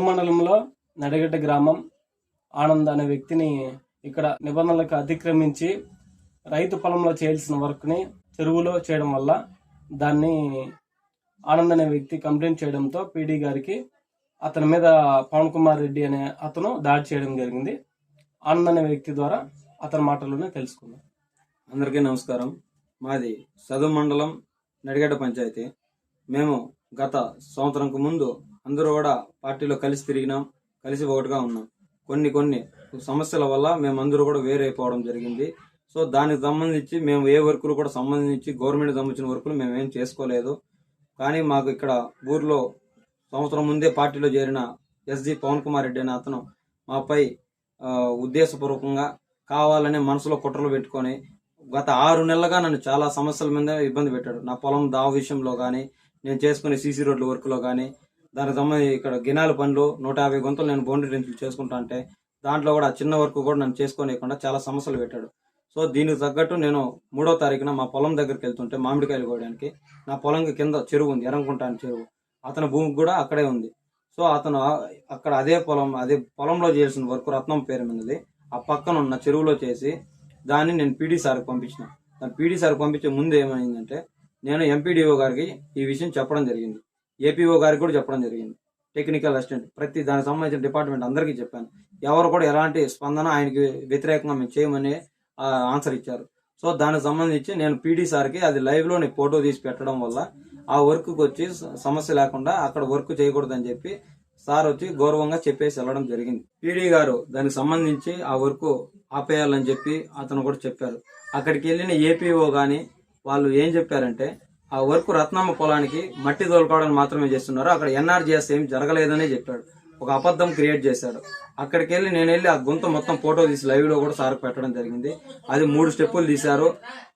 మండలంలో నడిగడ్డ గ్రామం ఆనంద్ అనే వ్యక్తిని ఇక్కడ నిబంధనలకు అతిక్రమించి రైతు పొలంలో చేయాల్సిన వర్క్ని చెరువులో చేయడం వల్ల దాన్ని ఆనంద్ అనే వ్యక్తి కంప్లైంట్ చేయడంతో పీడీ గారికి అతని మీద పవన్ కుమార్ రెడ్డి అనే అతను దాడి చేయడం జరిగింది. ఆనంద్ అనే వ్యక్తి ద్వారా అతని మాటల్లోనే తెలుసుకుందాం. అందరికీ నమస్కారం. మాది సదువు మండలం నడిగడ్డ పంచాయతీ. మేము గత సంవత్సరంకు ముందు అందరూ కూడా పార్టీలో కలిసి తిరిగినాం కలిసి ఒకటిగా ఉన్నాం. కొన్ని కొన్ని సమస్యల వల్ల మేమందరూ కూడా వేరైపోవడం జరిగింది. సో దానికి సంబంధించి మేము ఏ వర్కులు కూడా సంబంధించి గవర్నమెంట్ సంబంధించిన వర్కులు మేము ఏం చేసుకోలేదు. కానీ మాకు ఇక్కడ ఊర్లో సంవత్సరం ముందే పార్టీలో చేరిన ఎస్జి పవన్ కుమార్ రెడ్డి అనే అతను మాపై ఉద్దేశపూర్వకంగా కావాలనే మనసులో కుట్రలు పెట్టుకొని గత ఆరు నెలలుగా నన్ను చాలా సమస్యల మీద ఇబ్బంది పెట్టాడు. నా పొలం దావ విషయంలో కానీ నేను చేసుకునే సీసీ రోడ్ల వర్క్లో కానీ దానికి సంబంధించి ఇక్కడ గినాల పనులు నూట యాభై గొంతులు నేను బౌండరీ రెంచులు చేసుకుంటా అంటే దాంట్లో కూడా ఆ చిన్న వర్క్ కూడా నన్ను చేసుకోనియకుండా చాలా సమస్యలు పెట్టాడు. సో దీనికి తగ్గట్టు నేను మూడో తారీఖున మా పొలం దగ్గరికి వెళ్తుంటే మామిడికాయలు కోయడానికి నా పొలం కింద చెరువు ఉంది ఎరంకుంటాను చెరువు. అతని భూమికి కూడా అక్కడే ఉంది. సో అతను అక్కడ అదే పొలం అదే పొలంలో చేసిన వర్క్ రత్నం పేరు ఉన్నది ఆ పక్కన ఉన్న చెరువులో చేసి దాన్ని నేను పీడీ సార్కి పంపించిన. దాన్ని పీడీ సార్కి పంపించే ముందు ఏమైందంటే నేను ఎంపీడీఓ గారికి ఈ విషయం చెప్పడం జరిగింది. ఏపీఓ గారికి కూడా చెప్పడం జరిగింది. టెక్నికల్ అసిస్టెంట్ ప్రతి దానికి సంబంధించిన డిపార్ట్మెంట్ అందరికీ చెప్పాను. ఎవరు కూడా ఎలాంటి స్పందన ఆయనకి వ్యతిరేకంగా మేము చేయమని ఆన్సర్ ఇచ్చారు. సో దానికి సంబంధించి నేను పీడీ సార్కి అది లైవ్లో నేను ఫోటో తీసి పెట్టడం వల్ల ఆ వర్క్కి వచ్చి సమస్య లేకుండా అక్కడ వర్క్ చేయకూడదని చెప్పి సార్ వచ్చి గౌరవంగా చెప్పేసి వెళ్ళడం జరిగింది. పీడీ గారు దానికి సంబంధించి ఆ వర్క్ ఆపేయాలని చెప్పి అతను కూడా చెప్పారు. అక్కడికి వెళ్ళిన ఏపీఓ కానీ వాళ్ళు ఏం చెప్పారంటే ఆ వర్క్ రత్నమ్మ పొలానికి మట్టి తోలుకోవడానికి మాత్రమే చేస్తున్నారు. అక్కడ ఎన్ఆర్జీఎస్ ఏం జరగలేదనే చెప్పాడు. ఒక అబద్ధం క్రియేట్ చేశాడు. అక్కడికి వెళ్ళి నేను వెళ్ళి ఆ గుంత మొత్తం ఫోటో తీసి లైవ్లో కూడా సార్ పెట్టడం జరిగింది. అది మూడు స్టెప్పులు తీశారు.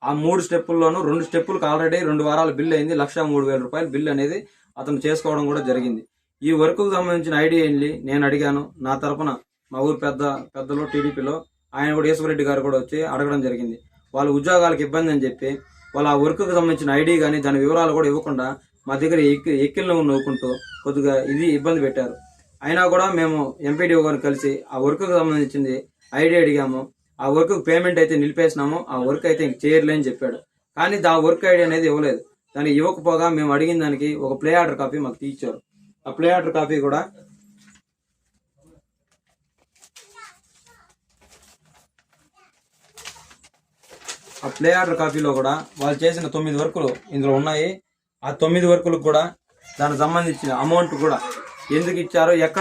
ఆ మూడు స్టెప్పుల్లోనూ రెండు స్టెప్పులకు ఆల్రెడీ రెండు వారాల బిల్ అయింది. లక్ష మూడు వేల రూపాయలు బిల్ అనేది అతను చేసుకోవడం కూడా జరిగింది. ఈ వర్క్కు సంబంధించిన ఐడియా ఏంటి నేను అడిగాను. నా తరపున మా ఊరు పెద్ద పెద్దలు టీడీపీలో ఆయన కూడా ఈశ్వరెడ్డి గారు కూడా వచ్చి అడగడం జరిగింది. వాళ్ళ ఉద్యోగాలకు ఇబ్బంది అని చెప్పి వాళ్ళ ఆ వర్క్కి సంబంధించిన ఐడి కానీ దాని వివరాలు కూడా ఇవ్వకుండా మా దగ్గర ఎక్కి ఎక్కిలను నవ్వుకుంటూ కొద్దిగా ఇది ఇబ్బంది పెట్టారు. అయినా కూడా మేము ఎంపీడీఓ గారిని కలిసి ఆ వర్క్కి సంబంధించింది ఐడి అడిగాము. ఆ వర్క్ పేమెంట్ అయితే నిలిపేసినాము. ఆ వర్క్ అయితే ఇంక చేయర్లే అని చెప్పాడు. కానీ ఆ వర్క్ ఐడి అనేది ఇవ్వలేదు. దానికి ఇవ్వకపోగా మేము అడిగిన దానికి ఒక ప్లే ఆర్డర్ కాపీ మాకు తీర్చారు ఆ ప్లే ఆర్డర్ కాపీ కూడా ఆ ప్లే ఆర్డర్ కాపీలో కూడా వాళ్ళు చేసిన తొమ్మిది వర్కులు ఇందులో ఉన్నాయి. ఆ తొమ్మిది వర్కులకు కూడా దానికి సంబంధించిన అమౌంట్ కూడా ఎందుకు ఇచ్చారో ఎక్కడ